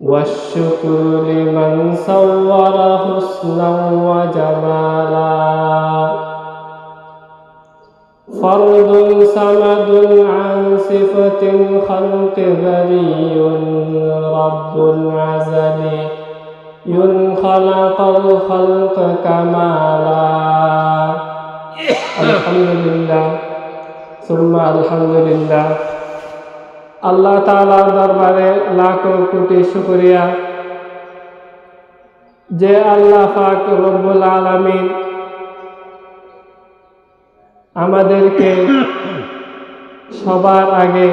والشكر لمن صور حسنا وجمالا فرد صمد عن صفة الخلق بري رب عزلي خلق الخلق كمالا الحمد لله ثم الحمد لله আল্লাহ তালার দরবারে লাখো কোটি শুকরিয়া। যে আল্লাহ পাক রব্বুল আলমিন আমাদেরকে সবার আগে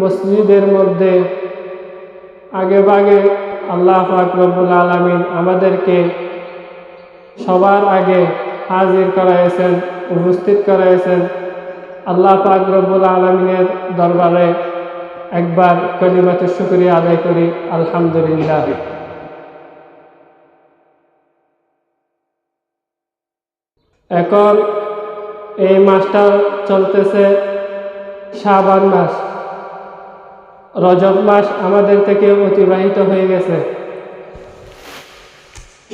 মসজিদের মধ্যে আগে বাগে আল্লাহ পাক রব্বুল আলমিন আমাদেরকে সবার আগে হাজির করাইছেন, উপস্থিত করাইছেন আল্লাহ পাক রব্বুল আলমিনের দরবারে। একবার কলিমাতে শুক্রিয়া আদায় করি, আলহামদুলিল্লাহ। এখন এই মাসটা চলতেছে শাবান মাস। রজব মাস আমাদের থেকে অতিবাহিত হয়ে গেছে।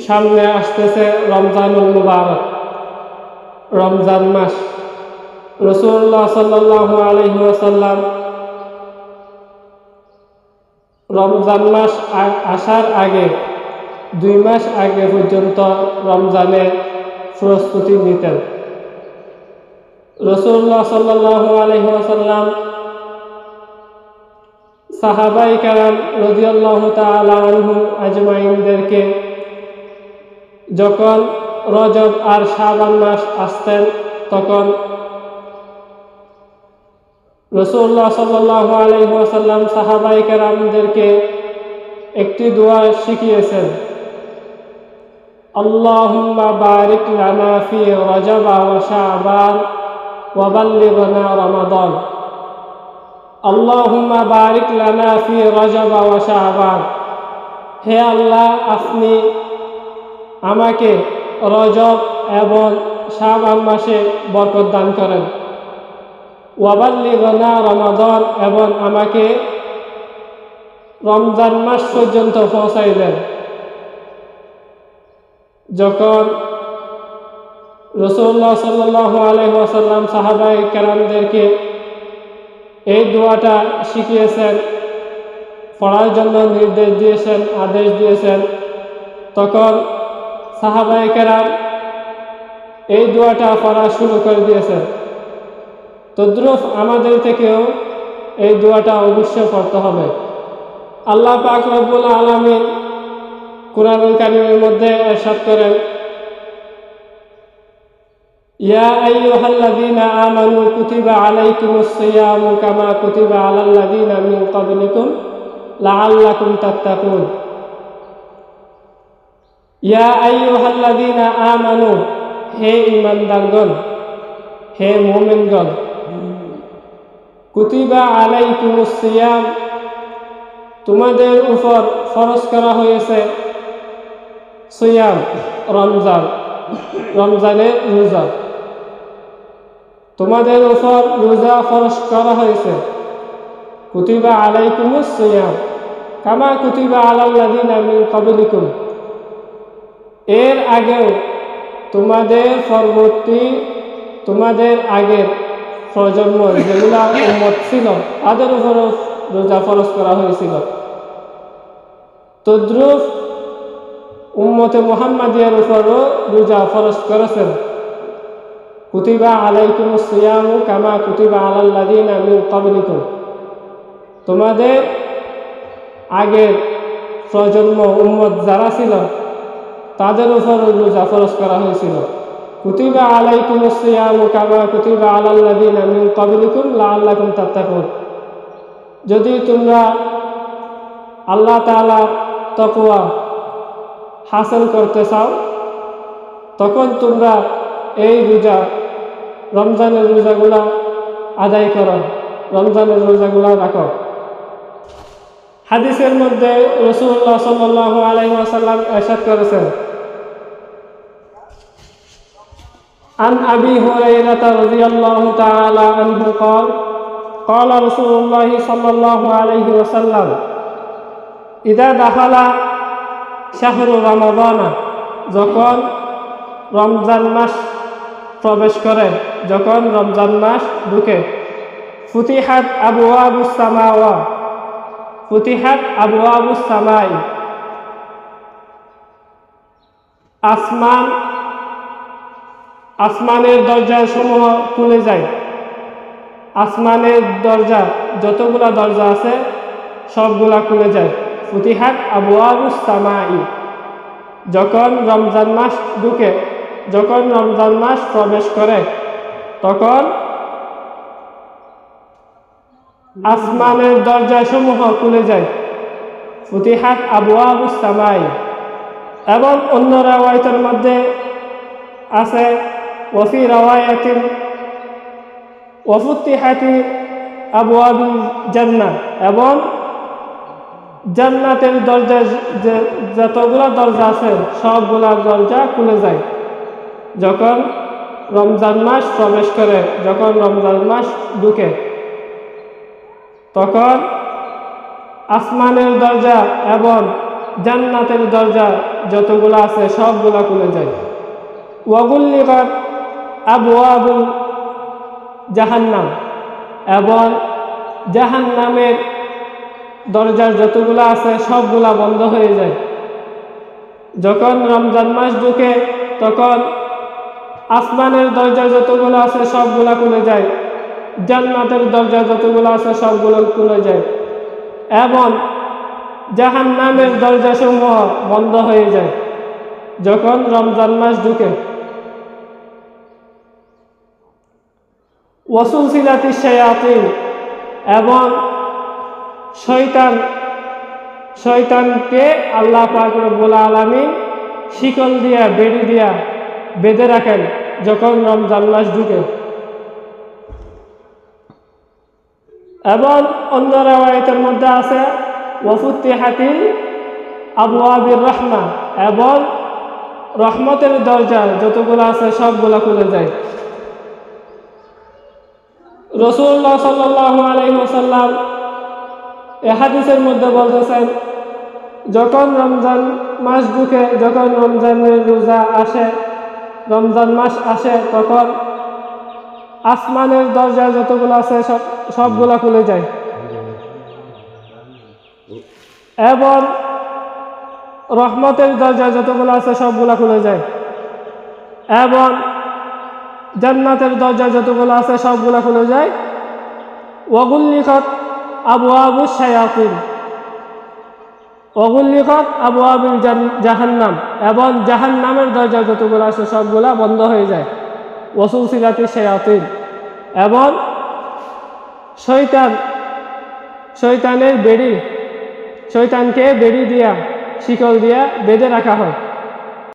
সামনে আসতেছে রমজানুল মুবারক, রমজান মাস। রসুল্লাহ সাল্লাহ আলহিহাসাল্লাম রমজান মাস আসার আগে, দুই মাস আগে পর্যন্ত রমজানের প্রস্তুতি নিতেন। রসুল্লাহ সাল্লাহ আলহিহাসাল্লাম সাহাবাই কালাম রদিয়াল্লাহ তালু আজমাইনদেরকে যখন রজব আর শাবান মাস আসতেন, তখন রসুল্লাহ সাল্লাহ আলহিহাসাল্লাম সাহাবাই কেরামদেরকে একটি দোয়া শিখিয়েছেন। আল্লাহুম্মা বারিক লানা ফি রজবা ওয়া শাবান ওয়া বাল্লিগনা রমাদান। আল্লাহুম্মা বারিক লানা ফি রজবা ওয়া হে আল্লাহ, আপনি আমাকে রজব এবং শাবান মাসে বরকত দান করেন। ওয়াবাল্লিগনা রমাদন এবং আমাকে রমজান মাস পর্যন্ত পৌঁছাই দেন। যখন রসুল্লাহ সাল্লাহ আলহাসাল্লাম সাহাবাই কেরামদেরকে এই দোয়াটা শিখিয়েছেন, পড়ার জন্য নির্দেশ দিয়েছেন, আদেশ দিয়েছেন, তখন সাহাবাই কেরাম এই দোয়াটা পড়া শুরু করে দিয়েছেন। তদ্রুপ আমাদের থেকেও এই দোয়াটা অবশ্যই পড়তে হবে। আল্লাহ পাক রব্বুল আলমিন কোরআনুল কারিমের মধ্যে এরশাদ করেন, ইয়া আইয়ুহাল্লাযীনা আমানু কুতিবা আলাইকুমুস সিয়ামু কামা কুতিবা আলাল্লাযীনা মিন ক্বাবলিকুম লাআল্লাকুম তাত্তাকুন। ইয়া আইয়ুহাল্লাযীনা আমানু, হে ঈমানদারগণ, হে মুমিনগণ কুতিবা আলাইকুমুস সিয়াম। তোমাদের উপর ফরজ করা হয়েছে সিয়াম, রমজান রমজানের রোজা। তোমাদের উপর রোজা ফরজ করা হয়েছে। কুতিবা আলাইকুমুস সিয়াম, কামা কুতিবা আলাল্লাযিনা মিন ক্বাবলিকুম। এর আগেও তোমাদের পরবর্তী, তোমাদের আগের প্রজন্ম যেগুলা উম্মত ছিল তাদের উপরও রোজা ফরজ করা হয়েছিল। তদ্রুপ উম্মতে মোহাম্মদিয়ার উপরও রোজা ফরজ করেছেন। কুতিবা আলাইকুম সিয়ামু কামা কুতিবা আলাল্লাদিন আমি কাবলিকুম তোমাদের আগের প্রজন্ম উম্মত যারা ছিল তাদের উপর রোজা ফরজ করা হয়েছিল। কুতিবা আলাইকুম সিয়ামু কামা কুতিবা আলাল্লাদিন আমি কাবলিকুম লা আল্লাকুম তাত্তাকুন যদি তোমরা আল্লাহ তালা তকুয়া হাসিল করতে চাও, তখন তোমরা এই রোজা, রমজানের রোজাগুলা আদায় করো, রমজানের রোজাগুলা রাখো। হাদিসের মধ্যে রসুল্লাহ সাল্লাহ আলহিমাসাল্লাম এরশাদ করেছেন عن أبي هريرة رضي الله تعالى عنه قال قال رسول الله صلى الله عليه وسلم ইদা দাখালা শাহরু রমাদানা যখন রমজান মাস প্রবেশ করে যখন রমজান মাস ঢুকে ফুতিহাত আবু আবু সামাওয়া ফুতিহাত আবু আবু সামাই আসমান আসমানের দরজা সমূহ খুলে যায়। আসমানের দরজা, যতগুলা দরজা আছে, সবগুলা খুলে যায়। ফুতিহাত আবু সামাই। যখন রমজান মাস ঢুকে, যখন রমজান মাস প্রবেশ করে, তখন আসমানের দরজা সমূহ খুলে যায়। ফুতিহাত আবু সামাই। এবং অন্য রাওয়ায়তের মধ্যে আছে রাওয়ায়াতিন ওফুতিহাতি আবু আবু জান্না এবং জান্নাতের দরজা যতগুলো দরজা আছে, সবগুলা দরজা খুলে যায়। যখন রমজান মাস প্রবেশ করে, যখন রমজান মাস ঢুকে, তখন আসমানের দরজা এবং জান্নাতের দরজা যতগুলো আছে, সবগুলা খুলে যায়। ওয়াগুল্লিকার আবু আবু জাহান্নাম এবং জাহান্নামের দরজার যতগুলো আছে সবগুলা বন্ধ হয়ে যায়। যখন রমজান মাস ঢুকে, তখন আসমানের দরজা যতগুলো আছে সবগুলা খুলে যায়, জান্নাতের দরজা যতগুলো আছে সবগুলো খুলে যায় এবং জাহান নামের দরজাসমূহ বন্ধ হয়ে যায়। যখন রমজান মাস ঢুকে ওসুল সিলাতি শায়াতিন এবং শয়তান, শয়তানকে আল্লাহ পাক রব্বুল শিকল দিয়া, বেড়ি দিয়া বেঁধে রাখেন যখন রমজান মাস ঢুকে। এবং অন্য রেওয়ায়তের মধ্যে আছে ওয়ফুত্তি হাতিল আবু আবির রহমা এবং রহমতের দরজা, যতগুলো আছে সবগুলো খুলে যায়। রসুল্লাহ সাল্লাহ আলহিমসাল্লাম এ হাদিসের মধ্যে বলতেছেন, যখন রমজান মাস ঢুকে, যখন রমজানের রোজা আসে, রমজান মাস আসে, তখন আসমানের দরজা যতগুলো আছে সব, সবগুলা খুলে যায়। এবং রহমতের দরজা যতগুলো আছে সবগুলা খুলে যায়। এবং জান্নাতের দরজা যতগুলো আছে সবগুলা খুলে যায়। ওগুল্লিখত আবু আবু শায়াতিন। অগুল্লিখত আবু আবিল জাহান্নাম এবং জাহান্নামের দরজা যতগুলো আছে সবগুলা বন্ধ হয়ে যায়। ওসুল সিলাতি শায়াতিন এবং শৈতান শৈতানের বেড়ি শৈতানকে বেড়ি দিয়া, শিকল দিয়া বেঁধে রাখা হয়।